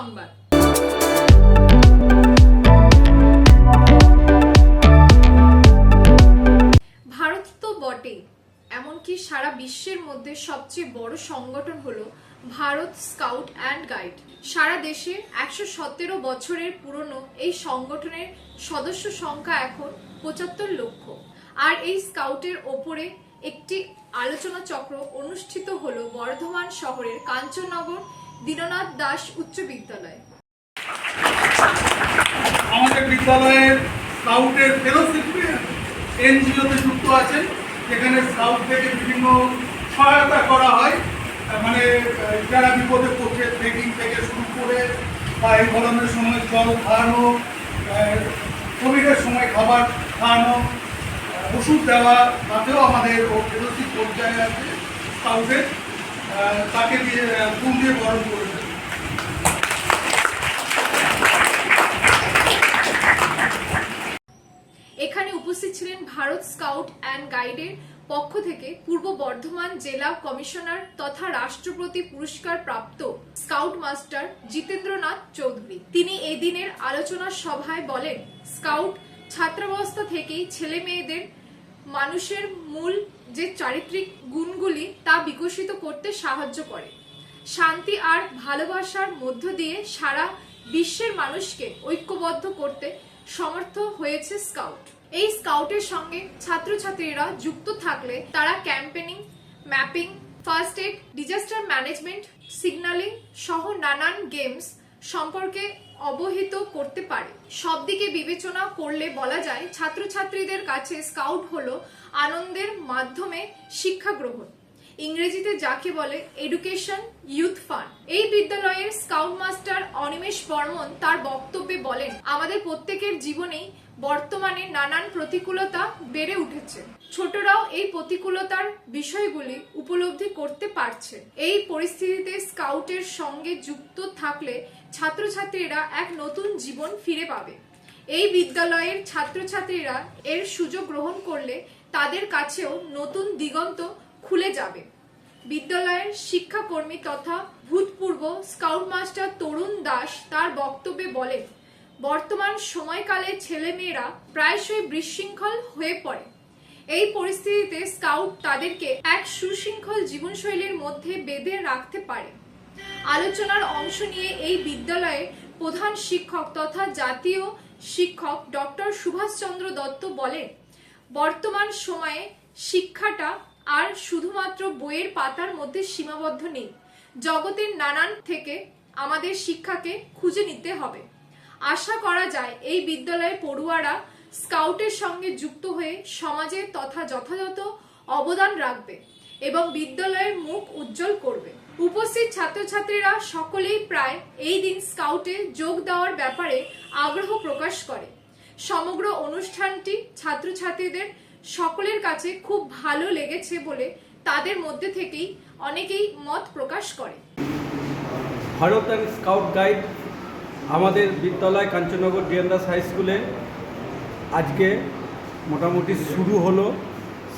সংবাদ। ভারত তো বটেই, এমনকি সারা বিশ্বের মধ্যে সবচেয়ে বড় সংগঠন হলো ভারত স্কাউট অ্যান্ড গাইড। সারা দেশে একশো সতেরো বছরের পুরনো এই সংগঠনের সদস্য সংখ্যা এখন পঁচাত্তর লক্ষ। আর এই স্কাউটের ওপরে একটি আলোচনা চক্র অনুষ্ঠিত হলো বর্ধমান শহরের কাঞ্চননগর দীননাথ দাস উচ্চ বিদ্যালয়। আমাদের বিদ্যালয়ের স্কাউটের ফেলোশিপ এনজিওতে যুক্ত আছেন, যেখানে স্কাউট থেকে বিভিন্ন সহায়তা করা হয়। মানে যারা বিপদে পড়ছে ট্রেকিং থেকে শুরু করে বা এই গরমের সময় জল খাওয়ানো কোভিডের সময় খাবার খাওয়ানো, ওষুধ দেওয়া, তাতেও আমাদের ফেলোশিপ পর্যায়ে আছে স্কাউটের। তাকে ফুল দিয়ে বরণ করেছে এখানে উপস্থিত ছিলেন ভারত স্কাউট অ্যান্ড গাইডের পক্ষ থেকে পূর্ব বর্ধমান জেলা কমিশনার তথা রাষ্ট্রপতি পুরস্কার প্রাপ্ত স্কাউট মাস্টার জিতেন্দ্রনাথ চৌধুরী। তিনি এদিনের আলোচনা সভায় বলেন, স্কাউট ছাত্রাবস্থা থেকেই ছেলে মেয়েদের মানুষের মূল যে চারিত্রিক গুণগুলি তা বিকশিত করতে সাহায্য করে। শান্তি আর ভালোবাসার মধ্য দিয়ে সারা বিশ্বের মানুষকে ঐক্যবদ্ধ করতে সমর্থ হয়েছে স্কাউট। এই স্কাউটের সঙ্গে ছাত্রছাত্রীরা যুক্ত থাকলে তারা campaigning mapping, first aid disaster management, signalling সহ নানান গেমস সম্পর্কে অবহিত করতে পারে। সব দিকে বিবেচনা করলে বলা যায়, ছাত্রছাত্রীদের কাছে স্কাউট হলো আনন্দের মাধ্যমে শিক্ষা গ্রহণ। ইংরেজিতে যাকে বলে এডুকেশন ইউথ ফান্ড এই বিদ্যালয়ের স্কাউট মাস্টার অনিমেষ বর্মন তার বক্তব্যে বলেন, আমাদের প্রত্যেকের জীবনেই বর্তমানে নানান প্রতিকূলতা বেড়ে উঠেছে। ছোটরাও এই প্রতিকূলতার বিষয়গুলি উপলব্ধি করতে পারছে। এই পরিস্থিতিতে স্কাউটের সঙ্গে যুক্ত থাকলে ছাত্রছাত্রীরা এক নতুন জীবন ফিরে পাবে। এই বিদ্যালয়ের ছাত্রছাত্রীরা এর সুযোগ গ্রহণ করলে তাদের কাছেও নতুন দিগন্ত খুলে যাবে। বিদ্যালয়ের শিক্ষাকর্মী তথা ভূতপূর্ব স্কাউট মাস্টার তরুণ দাস তার বক্তব্যে বলেন, বর্তমান সময়কালে ছেলেমেয়েরা প্রায়শই বিশৃঙ্খল হয়ে পড়ে। এই পরিস্থিতিতে স্কাউট তাদেরকে এক সুশৃঙ্খল জীবনশৈলীর মধ্যে বেঁধে রাখতে পারে। আলোচনার অংশ নিয়ে এই বিদ্যালয়ের প্রধান শিক্ষক তথা জাতীয় শিক্ষক ডক্টর সুভাষচন্দ্র দত্ত বলেন বর্তমান সময়ে শিক্ষাটা আর শুধুমাত্র বইয়ের পাতার মধ্যে সীমাবদ্ধ নেই। জগতের নানান থেকে আমাদের শিক্ষাকে খুঁজে নিতে হবে। আশা করা যায় এই বিদ্যালয়ে পড়ুয়ারা স্কাউটের সঙ্গে যুক্ত হয়ে সমাজে তথা যথাযথ অবদান রাখবে এবং বিদ্যালয়ের মুখ উজ্জ্বল করবে। উপস্থিত ছাত্রছাত্রীরা সকলেই প্রায় এই দিন স্কাউটে যোগ দেওয়ার ব্যাপারে আগ্রহ প্রকাশ করে। সমগ্র অনুষ্ঠানটি ছাত্রছাত্রীদের সকলের কাছে খুব ভালো লেগেছে বলে তাদের মধ্যে থেকেই অনেকেই মত প্রকাশ করে। ভারত অ্যান্ড স্কাউট গাইড আমাদের বিদ্যালয় কাঞ্চননগর ডিএনদাস হাই স্কুলে আজকে মোটামুটি শুরু হলো।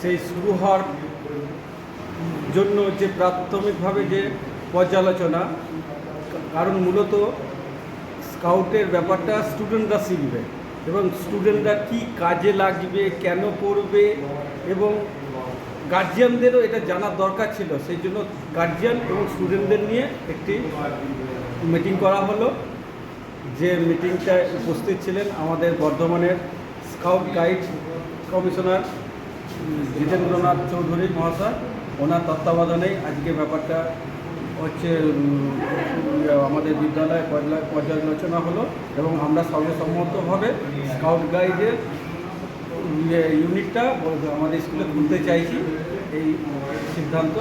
সেই শুরু হওয়ার জন্য যে প্রাথমিকভাবে যে পর্যালোচনা, কারণ মূলত স্কাউটের ব্যাপারটা স্টুডেন্টরা শিখবে। এবং স্টুডেন্টরা কি কাজে লাগবে, কেন করবে এবং গার্জিয়ানদেরও এটা জানার দরকার ছিল। সেই জন্য গার্জিয়ান এবং স্টুডেন্টদের নিয়ে একটি মিটিং করা হলো। যে মিটিংটায় উপস্থিত ছিলেন আমাদের বর্ধমানের scout guide commissioner Jitendranath Chowdhury মহাশয়। ওনার তত্ত্বাবধানেই আজকে ব্যাপারটা হচ্ছে আমাদের বিদ্যালয়ে পর্যা- পর্যালোচনা হলো এবং আমরা সর্বসম্মতভাবে স্কাউট গাইডের ইয়ে ইউনিটটা আমাদের স্কুলে খুলতে চাইছি এই সিদ্ধান্ত।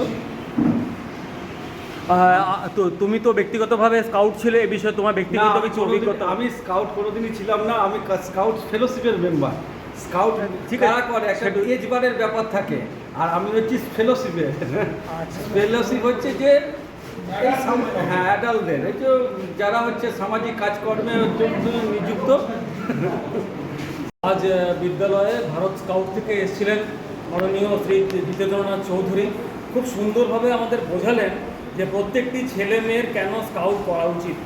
তো তুমি তো ব্যক্তিগতভাবে স্কাউট ছিলে এ বিষয়ে তোমার ব্যক্তিগত আমি কিছু অভিজ্ঞতা? আমি স্কাউট কোনোদিনই ছিলাম না আমি স্কাউট ফেলোশিপের মেম্বার স্কাউট ঠিক। করে একটা এজ বারের ব্যাপার থাকে। আর আমি হচ্ছি ফেলোশিপের আচ্ছা। ফেলোশিপ হচ্ছে যে হ্যাঁ অ্যাডাল্টদের এই যে যারা হচ্ছে সামাজিক কাজকর্মে নিযুক্ত, আজ বিদ্যালয়ে ভারত স্কাউট থেকে এসেছিলেন মাননীয় শ্রী জিতেন্দ্রনাথ চৌধুরী। খুব সুন্দরভাবে আমাদের বোঝালেন যে প্রত্যেকটি ছেলে মেয়ের কেন স্কাউট করা উচিত।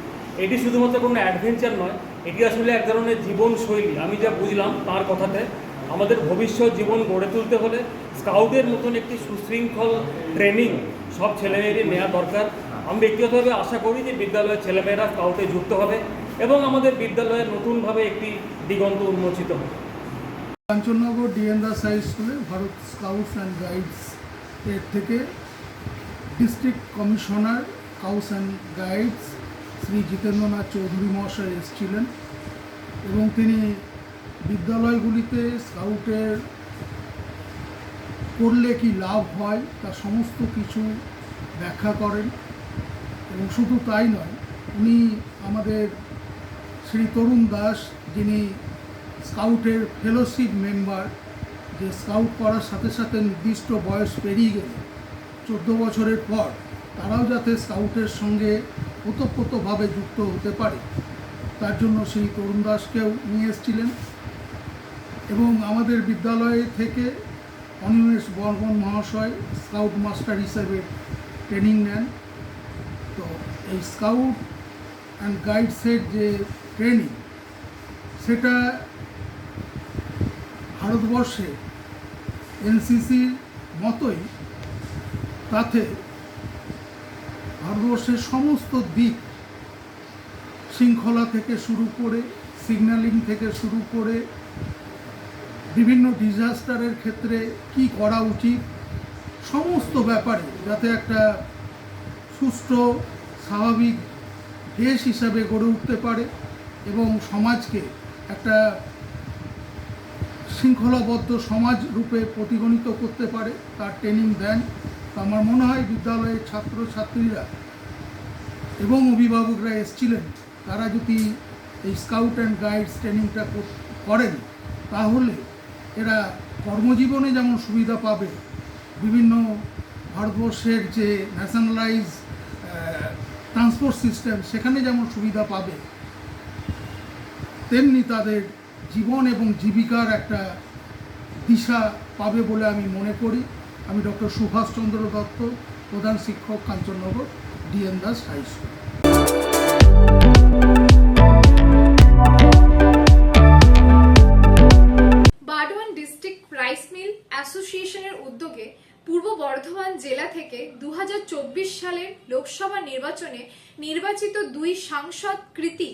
এটি শুধুমাত্র কোনো অ্যাডভেঞ্চার নয়, এটি আসলে এক ধরনের জীবনশৈলী। আমি যা বুঝলাম তার কথাতে, আমাদের ভবিষ্যৎ জীবন গড়ে তুলতে হলে স্কাউটের মতন একটি সুশৃঙ্খল ট্রেনিং সব ছেলেমেয়েরই নেওয়া দরকার। আমি ব্যক্তিগতভাবে আশা করি যে বিদ্যালয়ের ছেলেমেয়েরা স্কাউটে যুক্ত হবে এবং আমাদের বিদ্যালয়ে নতুনভাবে একটি দিগন্ত উন্মোচিত হবে। কাঞ্চননগর ডিএন দাস হাই স্কুলে ভারত স্কাউটস অ্যান্ড গাইডস এর থেকে district commissioner scouts and guides Shri Jitendranath Chowdhury মহাশয় এসেছিলেন এবং তিনি বিদ্যালয়গুলিতে স্কাউটের করলে কি লাভ হয় তা সমস্ত কিছু ব্যাখ্যা করেন। এবং শুধু তাই নয়, উনি আমাদের শ্রী তরুণ দাস যিনি স্কাউটের ফেলোশিপ মেম্বার, যে স্কাউট করার সাথে সাথে নির্দিষ্ট বয়স পেরিয়ে গেলে চোদ্দ বছরের পর তারাও যাতে স্কাউটের সঙ্গে ওতপ্রোতভাবে যুক্ত হতে পারে, তার জন্য সেই তরুণ দাসকেও নিয়ে এসেছিলেন। এবং আমাদের বিদ্যালয় থেকে অনিমেষ বর্মন মহাশয় স্কাউট মাস্টার হিসেবে ট্রেনিং নেন। এই স্কাউট অ্যান্ড গাইডসের যে ট্রেনিং সেটা ভারতবর্ষে এনসিসির মতোই তাতে ভারতবর্ষের সমস্ত দিক শৃঙ্খলা থেকে শুরু করে সিগন্যালিং থেকে শুরু করে, বিভিন্ন ডিজাস্টারের ক্ষেত্রে কি করা উচিত, সমস্ত ব্যাপারে যাতে একটা সুষ্ঠু স্বাভাবিক দেশ হিসাবে গড়ে উঠতে পারে এবং সমাজকে একটা শৃঙ্খলাবদ্ধ সমাজ রূপে প্রতিগণিত করতে পারে, তার ট্রেনিং দেন। তো আমার মনে হয় বিদ্যালয়ের ছাত্রছাত্রীরা এবং অভিভাবকরা এসছিলেন, তারা যদি এই স্কাউট অ্যান্ড গাইডস ট্রেনিংটা করেন, তাহলে এরা কর্মজীবনে যেমন সুবিধা পাবে, বিভিন্ন ভারতবর্ষের যে ন্যাশনালাইজ ট্রান্সপোর্ট সিস্টেম সেখানে যেমন সুবিধা পাবে, তেমনি তাদের জীবন এবং জীবিকার একটা দিশা পাবে বলে আমি মনে করি। আমি ডক্টর সুভাষচন্দ্র দত্ত, প্রধান শিক্ষক Kanchannagar DN Das high school. Burdwan district rice mill অ্যাসোসিয়েশনের উদ্যোগে পূর্ব বর্ধমান জেলা থেকে দু হাজার চব্বিশ সালের লোকসভা নির্বাচনে নির্বাচিত দুই সাংসদ কৃতি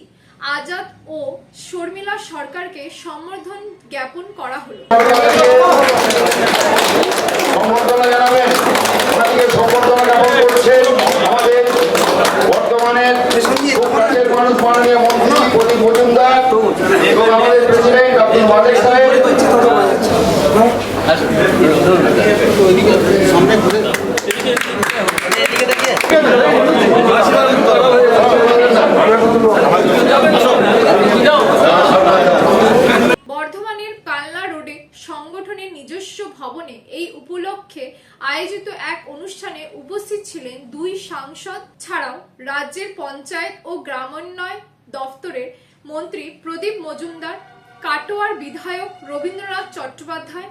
আজাদ ও শর্মিলা সরকারকে সম্বর্ধন জ্ঞাপন করা হলো। এবং আমাদের প্রেসিডেন্ট আব্দুল মালিক সাহেব। বর্ধমানের কালনা রোডে সংগঠনের নিজস্ব ভবনে এই উপলক্ষে আয়োজিত এক অনুষ্ঠানে উপস্থিত ছিলেন দুই সাংসদ ছাড়াও রাজ্যের পঞ্চায়েত ও গ্রামোন্নয়ন দফতরের মন্ত্রী প্রদীপ মজুমদার, কাটোয়ার বিধায়ক রবীন্দ্রনাথ চট্টোপাধ্যায়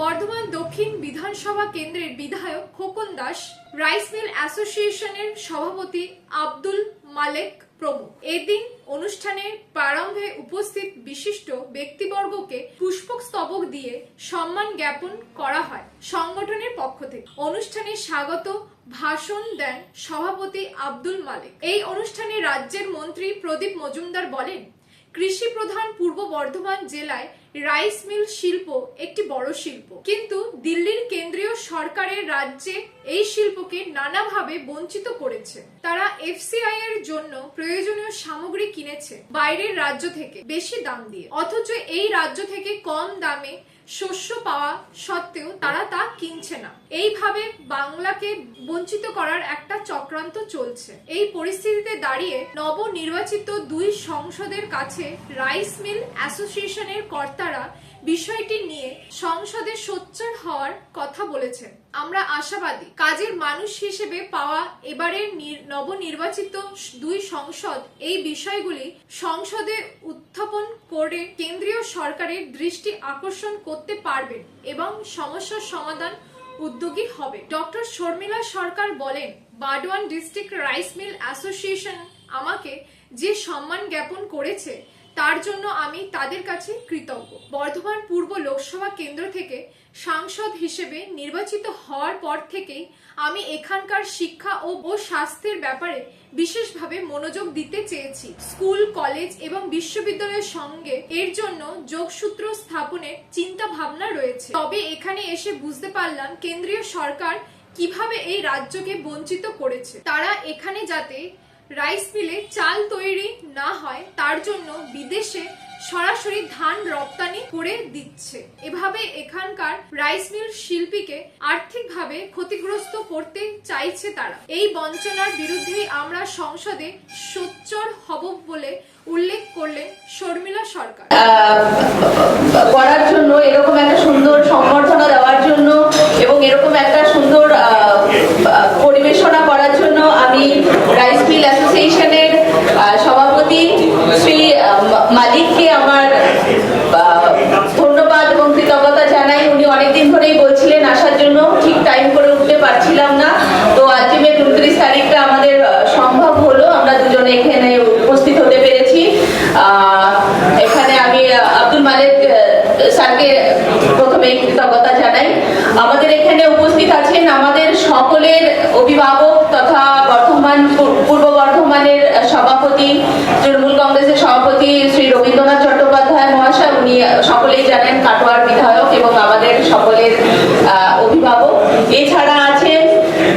বর্ধমান দক্ষিণ বিধানসভা কেন্দ্রের বিধায়ক খোকন দাস, রাইস মিল অ্যাসোসিয়েশনের সভাপতি আব্দুল মালেক প্রমুখ। এদিন অনুষ্ঠানের প্রারম্ভে উপস্থিত বিশিষ্ট ব্যক্তিবর্গকে পুষ্পক স্তবক দিয়ে সম্মান জ্ঞাপন করা হয় সংগঠনের পক্ষ থেকে। অনুষ্ঠানে স্বাগত ভাষণ দেন সভাপতি আব্দুল মালিক। এই অনুষ্ঠানে রাজ্যের মন্ত্রী প্রদীপ মজুমদার বলেন কৃষি প্রধান পূর্ব বর্ধমান জেলায় রাইস মিল শিল্প একটি বড় শিল্প। কিন্তু দিল্লির কেন্দ্রীয় সরকারের রাজ্যে এই শিল্পকে নানাভাবে বঞ্চিত করেছে। তারা এফসিআই এর জন্য প্রয়োজনীয় সামগ্রী কিনেছে বাইরের রাজ্য থেকে বেশি দাম দিয়ে। অথচ এই রাজ্য থেকে কম দামে শস্য পাওয়া সত্ত্বেও তারা তা কিনছে না। এইভাবে বাংলাকে বঞ্চিত করার একটা চক্রান্ত চলছে। এই পরিস্থিতিতে দাঁড়িয়ে নবনির্বাচিত দুই সংসদের কাছে রাইস মিল অ্যাসোসিয়েশনের কর্তারা বিষয়টি নিয়ে সংসদে সোচ্চার হওয়ার কথা বলেছেন। আমরা আশাবাদী। কাজের মানুষ হিসেবে পাওয়া এবারের নির- নবনির্বাচিত দুই সংসদ এই বিষয়গুলি সংসদে উত্থাপন করে কেন্দ্রীয় সরকারের দৃষ্টি আকর্ষণ করতে পারবেন এবং সমস্যার সমাধান উদ্যোগী হবে। ডক্টর শর্মিলা সরকার বলেন Burdwan district rice mill association আমাকে যে সম্মান জ্ঞাপন করেছে তার জন্য আমি তাদের কাছে কৃতজ্ঞ। বর্ধমান পূর্ব লোকসভা কেন্দ্র থেকে সাংসদ হিসেবে নির্বাচিত হওয়ার পর থেকেই আমি এখানকার শিক্ষা ও স্বাস্থ্যের ব্যাপারে বিশেষভাবে মনোযোগ দিতে চেয়েছি। স্কুল, কলেজ এবং বিশ্ববিদ্যালয়ের সঙ্গে এর জন্য যোগসূত্র স্থাপনের চিন্তা ভাবনা রয়েছে। তবে এখানে এসে বুঝতে পারলাম কেন্দ্রীয় সরকার কীভাবে এই রাজ্যকে বঞ্চিত করেছে। তারা এখানে যাতে রাইস মিলে চাল তৈরি না হয়, তার জন্য বিদেশে সরাসরি ধান রপ্তানি করে দিচ্ছে। এভাবে এখানকার রাইস মিল শিল্পীকে আর্থিকভাবে ক্ষতিগ্রস্ত করতে চাইছে তারা। এই বঞ্চনার বিরুদ্ধেই আমরা সংসদে সোচ্চর হব বলে উল্লেখ করলেন শর্মিলা সরকার। করার জন্য এরকম একটা সুন্দর সম্বর্ধনা দেওয়ার জন্য এবং এরকম একটা সুন্দর পরিবেশনা করার জন্য আমি অ্যাসোসিয়েশনের সভাপতি শ্রী মালিককে আমার ধন্যবাদ এবং কৃতজ্ঞতা জানাই। উনি অনেকদিন ধরেই বলছিলেন আসার জন্য, ঠিক টাইম করে উঠতে পারছিলাম না। তো আলটিমেট উনত্রিশ তারিখটা আমাদের সম্ভব হলো। আমরা দুজনে এখানে উপস্থিত হতে পেরেছি। এখানে আমি আব্দুল মালিক স্যারকে প্রথমে কৃতজ্ঞতা জানাই। আমাদের এখানে উপস্থিত আছেন আমাদের সকলের অভিভাবক তথা বর্ধমান পূ- পূর্ব বর্ধমানের সভাপতি তৃণমূল কংগ্রেসের সভাপতি শ্রী রবীন্দ্রনাথ চট্টোপাধ্যায় মহাশয় উনি সকলেই জানেন কাটোয়ার বিধায়ক এবং আমাদের সকলের আহ, অভিভাবক এছাড়া আছেন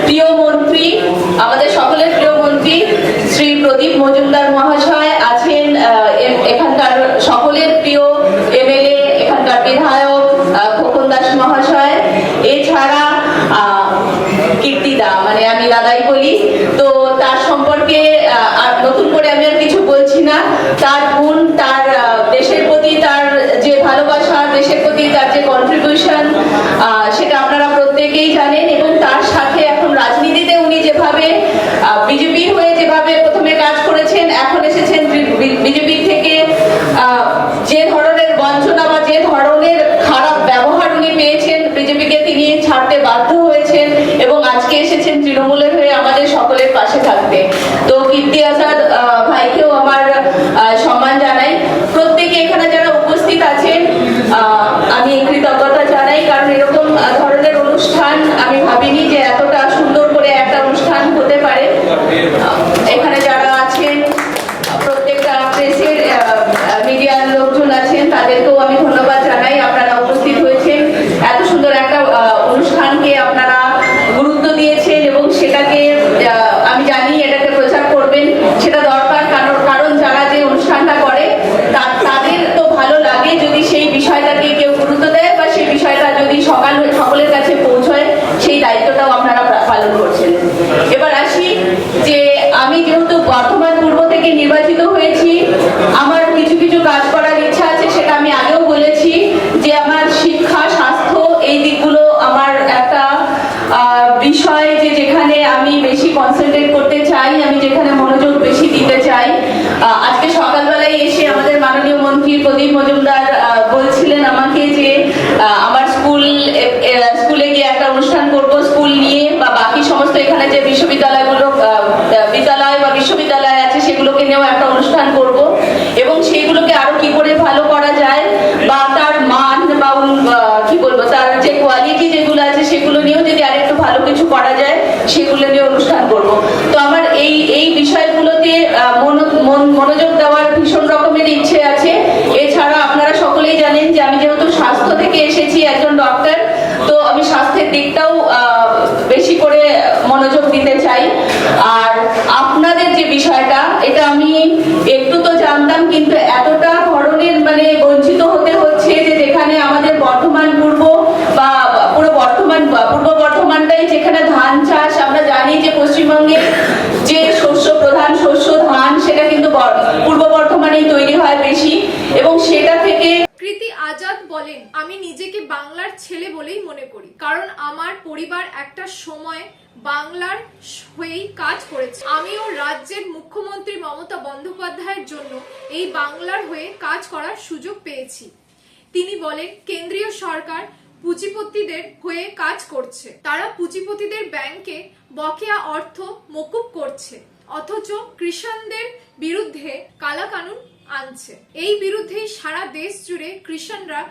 প্রিয় মন্ত্রী আমাদের সকলের প্রিয় মন্ত্রী শ্রী প্রদীপ মজুমদার মহাশয় আছেন আহ, এ- এখানকার সকলের প্রিয় এমএলএ এখানকার বিধায়ক আহ, খোকন দাস মহাশয় এছাড়া আহ, কীর্তিদা মানে আমি দাদাই বলি তো তার সম্পর্কে আহ, আর নতুন করে আমি আর কিছু বলছি না তার গুণ তার আহ, দেশের প্রতি তার যে ভালোবাসা দেশের প্রতি তার যে কন্ট্রিবিউশন সেটা আপনারা প্রত্যেকেই জানেন এবং তার সাথে এখন রাজনীতিতে উনি যেভাবে বিজেপি হয়ে যেভাবে প্রথমে কাজ করেছেন এখন এসেছেন বিজেপি থেকে আহ, যে ধরনের বঞ্চনা বা যে ধরনের খারাপ ব্যবহার উনি পেয়েছেন বিজেপিকে তিনি ছাড়তে বাধ্য হয়েছেন এবং আজকে এসেছেন তৃণমূলের হয়ে আমাদের সকলের পাশে থাকতে তো কীর্তি আজাদ ভাইকেও আমার সম্মান জানাই। প্রত্যেকে এখানে যারা উপস্থিত আছেন আমি কৃতজ্ঞতা জানাই। কারণ এরকম ধরনের অনুষ্ঠান আমি ভাবিনি যে এতটা সুন্দর করে একটা অনুষ্ঠান হতে পারে আহ, এখানে যারা আছেন প্রত্যেকটা প্রেসের মিডিয়ার লোকজন আছেন তাদেরকেও আমি ধন্যবাদ জানাই আপনারা উপস্থিত হয়েছেন এত সুন্দর একটা আহ, অনুষ্ঠানকে আপনারা গুরুত্ব দিয়েছেন এবং সেটাকে আহ, আমি জানি এটাকে প্রচার করবেন সেটা দরকার কারণ কারণ যারা যে অনুষ্ঠানটা করে তা- তাদের তো ভালো লাগে যদি সেই বিষয়টাকে কেউ গুরুত্ব দেয় বা সেই বিষয়টা যদি সকাল সকলের কাছে পৌঁছয় সেই দায়িত্বটাও আপনারা পা- পালন করছেন এবার আসি যে আমি যেহেতু বর্ধমান পূর্ব থেকে নির্বাচিত হয়েছি আমার কিছু কিছু কাজ করার ইচ্ছা আছে সেটা আমি আগেও বলেছি যে আমার শিক্ষা স্বাস্থ্য এই দিকগুলো আমার একটা আহ, বিষয় যে যেখানে আমি বেশি কনসেন্ট্রেট করতে চাই আমি যেখানে মনোযোগ বেশি দিতে চাই আহ, আজকে সকালবেলায় এসে আমাদের মাননীয় মন্ত্রী প্রদীপ মজুমদার আহ, বলছিলেন আমাকে যে আহ, আমার স্কুল গিয়ে একটা অনুষ্ঠান করব। স্কুল নিয়ে বা বাকি সমস্ত এখানে যে বিশ্ববিদ্যালয়গুলো বিদ্যালয় বা বিশ্ববিদ্যালয় আছে, সেগুলোকে নিয়েও একটা অনুষ্ঠান করব। এবং সেইগুলোকে আরও কি করে ভালো করা যায়, বা তার মান, বা কি বলব, তার যে কোয়ালিটি যেগুলো আছে, সেগুলো নিয়েও যদি আরেকটু ভালো কিছু করা যায়, সেগুলো নিয়ে অনুষ্ঠান করব। তো আমার এই এই বিষয়গুলোতে মনো- মনোযোগ দেওয়ার ভীষণ রকমের ইচ্ছে আছে এছাড়া আপনারা সকলেই জানেন যে আমি যেহেতু স্বাস্থ্য থেকে এসেছি একজন ডক্টর তো আমি স্বাস্থ্যের দিকটাও আহ, বেশি করে মনোযোগ দিতে চাই আর আপনাদের যে বিষয়টা এটা আমি একটু তো জানতাম কিন্তু এতটা ধরনের মানে বঞ্চিত হতে হচ্ছে যে যেখানে আমাদের বর্ধমান পূর্ব বা পুরো বর্ধমান, পূর্ব বর্ধমানটাই যেখানে ধান চাষ, আমরা জানি যে পশ্চিমবঙ্গে যে শস্য, প্রধান শস্য ধান, সেটা কিন্তু পূর্ব বর্ধমানেই তৈরি হয় বেশি এবং সেটা থেকে কৃতি আজাদ বলেন। আমি নিজেকে বাংলার ছেলে বলেই মনে করি, কারণ আমার পরিবার একটা সময় বাংলার হয়েই কাজ করেছে। আমিও রাজ্যের মুখ্যমন্ত্রী মমতা বন্দ্যোপাধ্যায়ের জন্য এই বাংলার হয়ে কাজ করার সুযোগ পেয়েছি। তিনি বলেন, কেন্দ্রীয় সরকার পুঁজিপতিদের হয়ে কাজ করছে। তারা পুঁজিপতিদের ব্যাংকে বকেয়া অর্থ মকুব করছে, অথচ কৃষকদের বিরুদ্ধে কালা কানুন আনছে। এই বিরুদ্ধে সারা দেশ জুড়ে কৃষকরা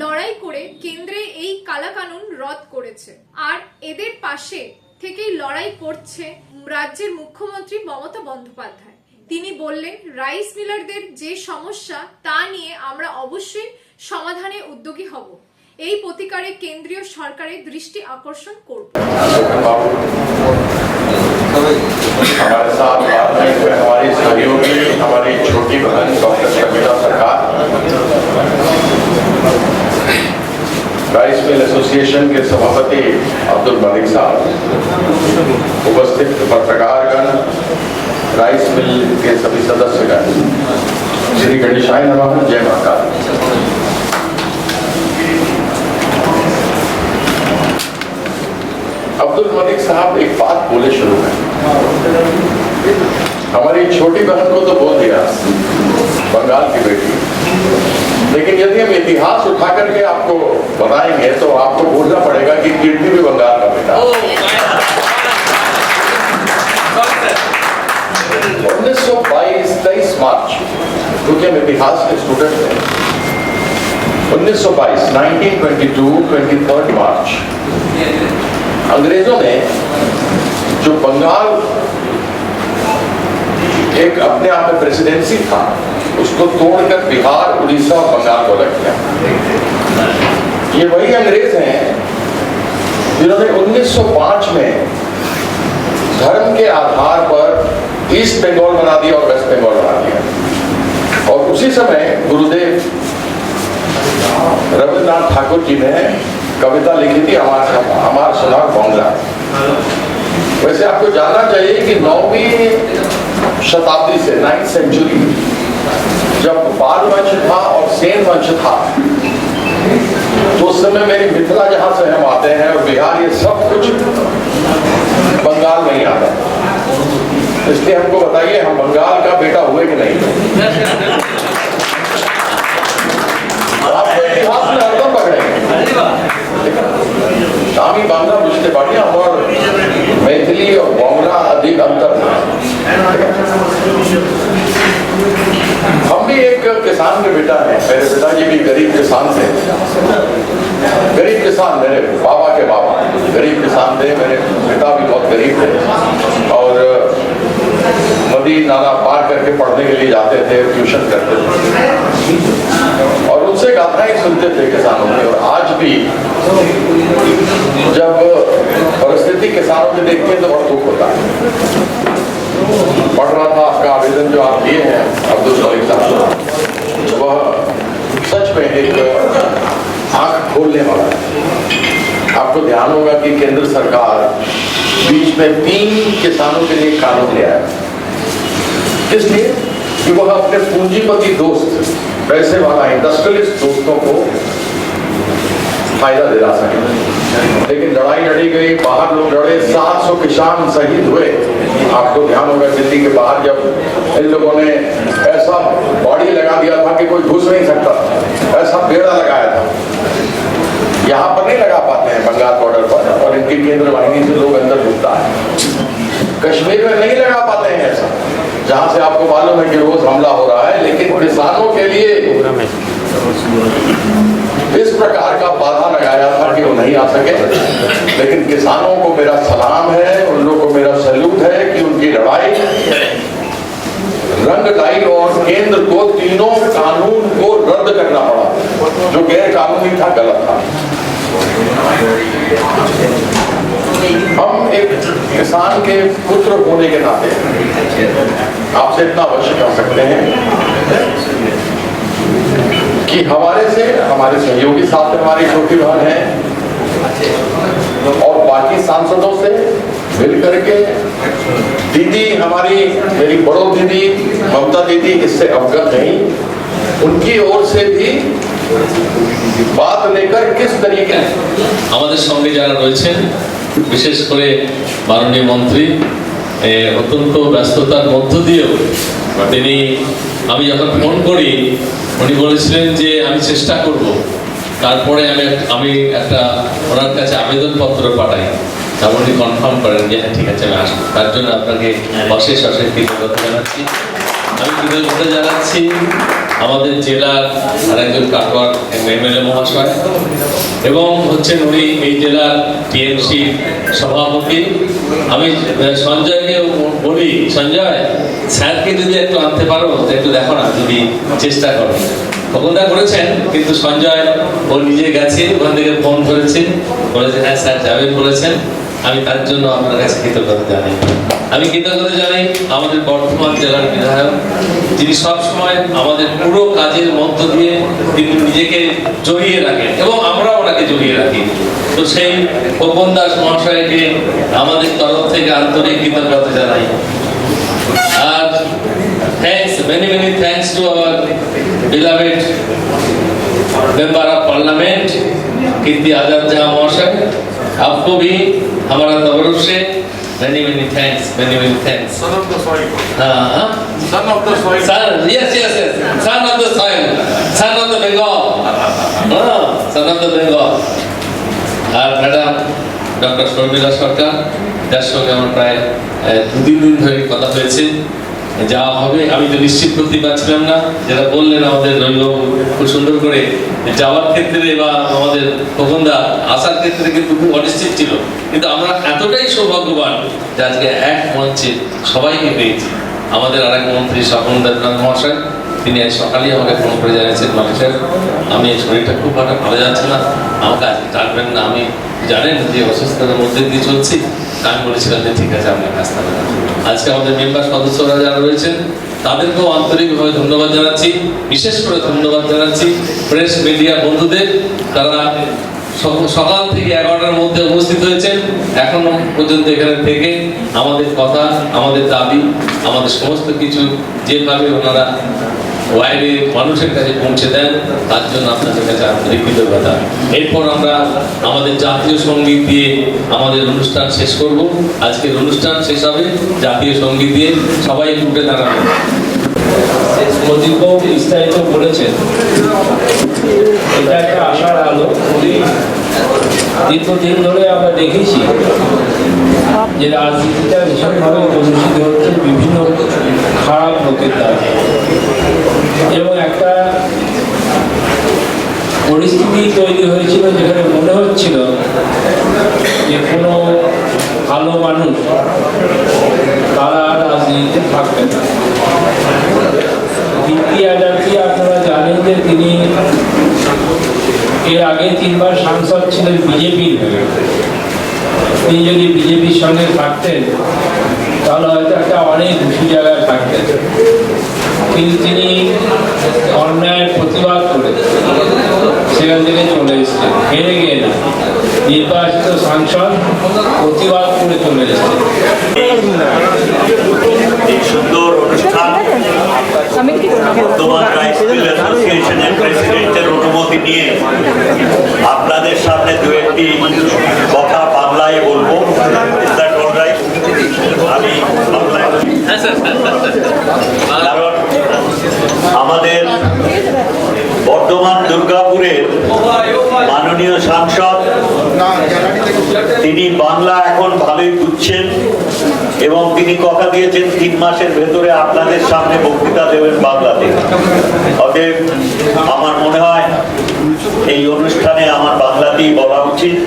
লড়াই করে কেন্দ্রে এই কালা কানুন রদ করেছে আর এদের পাশে থেকেই লড়াই করছে রাজ্যের মুখ্যমন্ত্রী মমতা বন্দ্যোপাধ্যায় তিনি বললেন রাইস মিলারদের যে সমস্যা তা নিয়ে আমরা অবশ্যই সমাধানে উদ্যোগী হব এই প্রতিকারে কেন্দ্রীয় সরকারের দৃষ্টি আকর্ষণ করব हमारे साथ बात में हुए हमारी सहयोगी हमारी छोटी बहन डॉक्टर शर्मिला सरकार राइस मिल एसोसिएशन के सभापति अब्दुल मलिक साहब। उपस्थित पत्रकारगण, राइस मिल के सभी सदस्यगण, श्री गणेशाय नमः, जय दी। अब्दुल मलिक साहब, एक बात बोले शुरू में। हमारी छोटी बहन को तो बोल दिया, बंगाल की बेटी। लेकिन यदि हम इतिहास उठा करके आपको बताएँगे तो आपको बोलना पड़ेगा कि कीर्ति भी बंगाल का बेटा। उन्नीस सौ बाईस तेईस मार्च क्योंकि हम इतिहास के स्टूडेंट हैं। 1922 1922 23 मार्च। अंग्रेज़ों ने जो बंगाल एक अपने आप में प्रेसिडेंसी था। उसको तोड़कर बिहार, उड़ीसा और बंगाल को रख दिया। ये वही अंग्रेज़ हैं जिन्होंने 1905 में धर्म के आधार पर ईस्ट बंगाल बना दिया और वेस्ट बंगाल बना दिया। और उसी समय गुरुदेव रविन्द्रनाथ ठाकुर जी ने कविता लिखी थी, हमार हमार सुनार बांग्ला। वैसे आपको जानना चाहिए कि नौवीं शताब्दी से नाइन्थ सेंचुरी जब बाल वंश था और सेन वंश था तो उस समय मेरी मिथिला जहाँ से हम आते हैं और बिहार, ये सब कुछ बंगाल में ही आता इसलिए हमको बताइए, हम बंगाल का बेटा हुए कि नहीं? आप तो इतिहास में हरदम पकड़ेंगे बाड़िया और और बांग्ला अधिक अंतर। हम भी एक किसान के बेटा हैं। मेरे पिताजी भी गरीब किसान थे। गरीब किसान मेरे बाबा के बाबा। गरीब किसान थे। मेरे पिता भी बहुत गरीब थे। और नदी नाला पार करके पढ़ने के लिए जाते थे, ट्यूशन करते थे। और उनसे गाथाएँ सुनते थे किसानों की। और आज भी जब परिस्थिति किसानों की देखते हैं तो बहुत दुख होता है। पढ़ रहा था, आपका आवेदन जो आप दिए हैं, अब्दुल मलिक साहब वह सच में एक आँख खोलने वाला है। आपको ध्यान होगा कि केंद्र सरकार बीच में तीन किसानों के लिए कानून ले आया। इसलिए कि वह अपने पूंजीपति दोस्त, पैसे वाला इंडस्ट्रियलिस्ट दोस्तों को फ़ायदा दिला सके लेकिन लड़ाई लड़ी गई, बाहर लोग लड़े 700 किसान शहीद हुए। आपको ध्यान होगा दिल्ली के बाहर जब इन लोगों ने ऐसा बॉडी लगा दिया था कि कोई घुस नहीं सकता, ऐसा बेड़ा लगाया था। यहाँ पर नहीं लगा पाते हैं बंगाल बॉर्डर पर, और इनकी केंद्र वाहिनी से लोग अंदर घुसता है। कश्मीर में नहीं लगा पाते हैं ऐसा। जहाँ से आपको मालूम है कि रोज हमला हो रहा है, लेकिन किसानों के लिए इस प्रकार का बाधा लगाया था कि वो नहीं आ सके। लेकिन किसानों को मेरा सलाम है, उन लोगों को मेरा सैल्यूट है कि उनकी लड़ाई रंग लाई और केंद्र को तीनों कानून को रद्द करना पड़ा, जो गैर कानूनी था, गलत था। हम एक किसान के पुत्र होने के नाते आपसे इतना अवश्य कर सकते हैं कि हमारे से, हमारे सहयोगी साथ हमारी छोटी बहन है और बाकी सांसदों से मिल करके दीदी हमारी मेरी बड़ो दीदी ममता दीदी इससे अवगत नहीं उनकी ओर से भी बात लेकर किस तरीके से আমাদের সঙ্গে যারা রয়েছেন বিশেষ করে মাননীয় মন্ত্রী এ, অত্যন্ত ব্যস্ততার মধ্য দিয়েও তিনি আমি যখন ফোন করি উনি বলেছিলেন যে আমি চেষ্টা করব তারপরে আমি আমি একটা ওনার কাছে আবেদনপত্র পাঠাই। এবং উনি কনফার্ম করেন যে হ্যাঁ ঠিক আছে, আমি আসব। তার জন্য আপনাকে অশেষ অশেষ কৃতজ্ঞতা জানাচ্ছি। আমি কৃতজ্ঞতা জানাচ্ছি আমাদের জেলার আরেকজন কাটোয়ার এমএলএ মহাশয় এবং হচ্ছেন উনি এই জেলার টিএমসি সভাপতি। আমি সঞ্জয়কে বলি, সঞ্জয়, স্যারকে যদি একটু আনতে পারো তো একটু দেখো না, যদি চেষ্টা করো। খবরটা করেছেন, কিন্তু সঞ্জয় ও নিজে গেছে ওখান থেকে ফোন করেছে বলেছে হ্যাঁ স্যার যাবেন বলেছেন। আমি তার জন্য আপনার কাছে কৃতজ্ঞতা জানাই। আমি কৃতজ্ঞতা জানাই আমাদের বর্ধমান জেলার বিধায়ক, যিনি সবসময় আমাদের পুরো কাজের মধ্য দিয়ে তিনি নিজেকে জড়িয়ে রাখেন, এবং আমরা ওনাকে জড়িয়ে রাখি। তো সেই খোকন দাস মহাশয়কে আমাদের তরফ থেকে আন্তরিক কৃতজ্ঞতা জানাই। আর thanks many many thanks to our beloved member of parliament Kirti Azad जहाँ महोदय आपको भी हमारा तरफ से many many thanks many many thanks Son of the soil. हाँ हाँ Son of the soil. son yes yes yes son of the soil son of the Bengal हाँ son of the Bengal আর ম্যাডাম ডক্টর শর্মিলা সরকার যার সঙ্গে আমার প্রায় আহ, দু তিন দিন ধরে কথা হয়েছে যাওয়া হবে, আমি তো নিশ্চিত করতে পারছিলাম না। যেটা বললেন আমাদের রবিবাবু খুব সুন্দর করে। যাওয়ার ক্ষেত্রে বা আমাদের খোকনদা আসার ক্ষেত্রে কিন্তু খুব অনিশ্চিত ছিল। কিন্তু আমরা এতটাই সৌভাগ্যবান যে আজকে এক মঞ্চে সবাইকে পেয়েছি। আমাদের আরেক মন্ত্রী স্বপন মহাশয়, তিনি আজ সকালেই আমাকে ফোন করে জানিয়েছেন মানুষের আমি শরীরটা খুব একটা ভালো যাচ্ছে না। আমাকে আজকে ডাকবেন না। আমি জানেন যে অসুস্থতার মধ্যে দিয়ে চলছি। আমি বলেছিলাম যে, ঠিক আছে, আপনি ব্যস্ত হবেন আজকে আমাদের মেম্বার সদস্যরা যারা রয়েছেন, তাদেরকেও আন্তরিকভাবে ধন্যবাদ জানাচ্ছি। বিশেষ করে ধন্যবাদ জানাচ্ছি প্রেস মিডিয়া বন্ধুদের তারা সকাল থেকে এগারোটার মধ্যে উপস্থিত হয়েছেন। এখনও পর্যন্ত এখানে থেকে আমাদের কথা, আমাদের দাবি, আমাদের সমস্ত কিছু যেভাবে ওনারা বাইরে মানুষের কাছে পৌঁছে দেন, তার জন্য আপনাদের কাছে আন্তরিক কৃতজ্ঞতা এরপর আমরা আমাদের জাতীয় সংগীত দিয়ে আমাদের অনুষ্ঠান শেষ করব। আজকের অনুষ্ঠান শেষ হবে জাতীয় সংগীত দিয়ে। সবাই উঠে দাঁড়াবে মজিবও বিস্তারিত বলেছেন। এটা একটা আশার আলো। দীর্ঘদিন ধরে আমরা দেখেছি যে রাজনীতিটা ভীষণভাবে প্রদূষিত হচ্ছে বিভিন্ন খারাপ লোকের দ্বারা এবং একটা পরিস্থিতি তৈরি হয়েছিল যেখানে মনে হচ্ছিল যে কোনো ভালো মানুষ তারা রাজনীতিতে থাকবে না। আজাদকে আপনারা জানেন যে তিনি এর আগে তিনবার সাংসদ ছিলেন বিজেপির তিনি যদি বিজেপির সঙ্গে থাকতেন অনেক উঁচু জায়গায় থাকতেন কিন্তু তিনি অন্যায়ের প্রতিবাদ করে সেখান থেকে চলে এসেছেন হেরে গিয়ে না, নির্বাচিত সাংসদ প্রতিবাদ করে চলে এসেছেন আপনাদের সামনে দু একটি কথা বাংলায় বলব? আমি। কারণ আমাদের বর্ধমান দুর্গাপুরের মাননীয় সাংসদ, তিনি বাংলা এখন ভালোই বুঝছেন এবং তিনি কথা দিয়েছেন তিন মাসের ভেতরে আপনাদের সামনে বক্তৃতা দেবেন বাংলাতে। অতএব আমার মনে হয় এই অনুষ্ঠানে আমার বাংলাতেই বলা উচিত।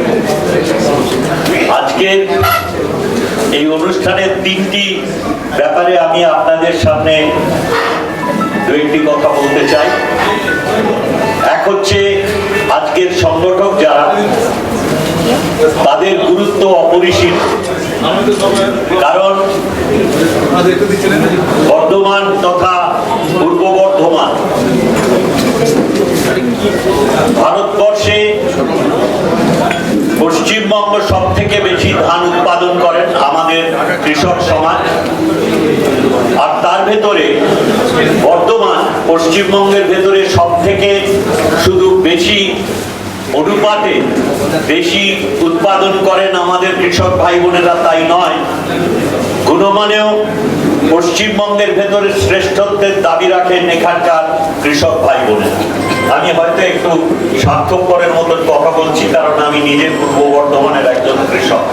আজকের এই অনুষ্ঠানের তিনটি ব্যাপারে আমি আপনাদের সামনে দু একটি কথা বলতে চাই। এক হচ্ছে, আজকের সংগঠক যারা, তাদের গুরুত্ব অপরিসীম। কারণ বর্ধমান তথা পূর্ব বর্ধমান ভারতবর্ষে পশ্চিমবঙ্গ সব থেকে বেশি ধান উৎপাদন করেন আমাদের কৃষক সমাজ। আর তার ভেতরে বর্তমান পশ্চিমবঙ্গের ভেতরে সব থেকে শুধু বেশি অনুপাতে বেশি উৎপাদন করেন আমাদের কৃষক ভাই বোনেরা, তাই নয়। গুণমানেও পশ্চিমবঙ্গের ভেতরে শ্রেষ্ঠত্বের দাবি রাখেন এখানকার কৃষক ভাই বোনেরা। আমি হয়তো একটু স্বার্থপরের মতন কথা বলছি, কারণ আমি নিজে পূর্ব বর্ধমানের একজন কৃষক।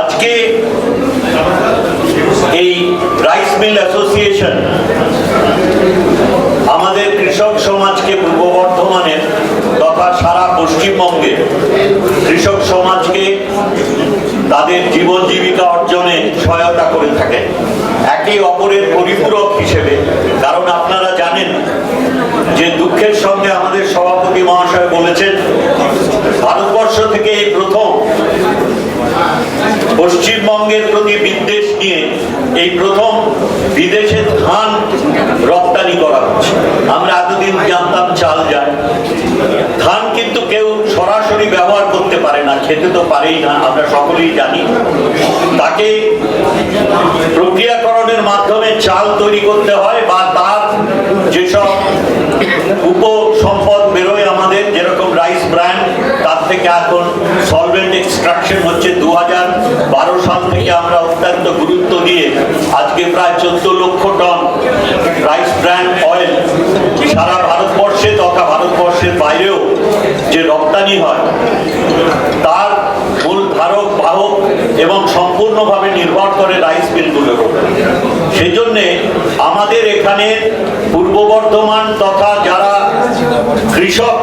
আজকে এই রাইস মিল অ্যাসোসিয়েশন আমাদের কৃষক সমাজকে পূর্ব বর্ধমানের তথা সারা পশ্চিমবঙ্গে কৃষক সমাজকে তাদের জীবন জীবিকা অর্জনে সহায়তা করে থাকে। একে অপরের পরিপূরক হিসেবে। কারণ আপনারা জানেন যে দুঃখের সঙ্গে আমাদের সভাপতি মহাশয় বলেছেন, ভারতবর্ষ থেকে এই প্রথম পশ্চিমবঙ্গের প্রতি বিদ্বেষ নিয়ে এই প্রথম বিদেশে ধান রপ্তানি করা হচ্ছে। আমরা এতদিন জানতাম চাল যায়। ধান কিন্তু কেউ সরাসরি ব্যবহার করতে পারে না, খেতে তো পারেই না, আমরা সকলেই জানি। তাকে প্রক্রিয়াকরণের মাধ্যমে চাল তৈরি করতে হয়, বা যেসব উপ সম্পদ বেরোয় আমাদের, যেরকম রাইস ব্র্যান্ড, তার থেকে এখন সলভেন্ট এক্সট্রাকশন হচ্ছে দু বারো সাল থেকে আমরা অত্যন্ত গুরুত্ব দিয়ে আজকে প্রায় চোদ্দ লক্ষ টন রাইস ব্র্যান্ড অয়েল সারা ভারতবর্ষে তথা ভারতবর্ষের বাইরেও যে রপ্তানি হয়, তার এবং সম্পূর্ণভাবে নির্ভর করে রাইস মিলগুলোর উপর। সেই জন্যে আমাদের এখানে পূর্ব বর্ধমান তথা যারা কৃষক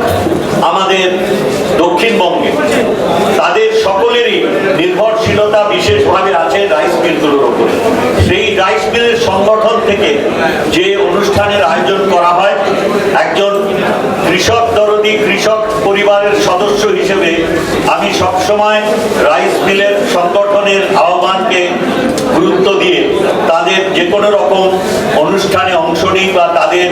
আমাদের দক্ষিণবঙ্গে, তাদের সকলেরই নির্ভরশীলতা বিশেষভাবে আছে রাইস মিলগুলোর উপর। সেই রাইস মিলের সংগঠন থেকে যে অনুষ্ঠানের আয়োজন করা হয়, একজন কৃষক দরদি, কৃষক পরিবারের সদস্য হিসেবে আমি সবসময় রাইস মিলের সংগঠনের আহ্বানকে গুরুত্ব দিয়ে তাদের যে কোনো রকম অনুষ্ঠানে অংশ নিই বা তাদের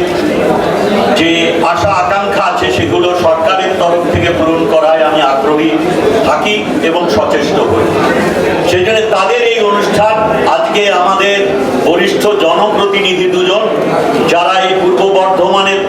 যে আশা, আকাঙ্ক্ষা আছে সেগুলো সরকারের তরফ থেকে পূরণ করায় আমি আগ্রহী থাকি এবং সচেষ্ট হই। জন্য তাদের এই অনুষ্ঠান, আজকে আমাদের বরিষ্ঠ জনপ্রতিনিধি দুজন, যারা এই পূর্ব বর্ধমানের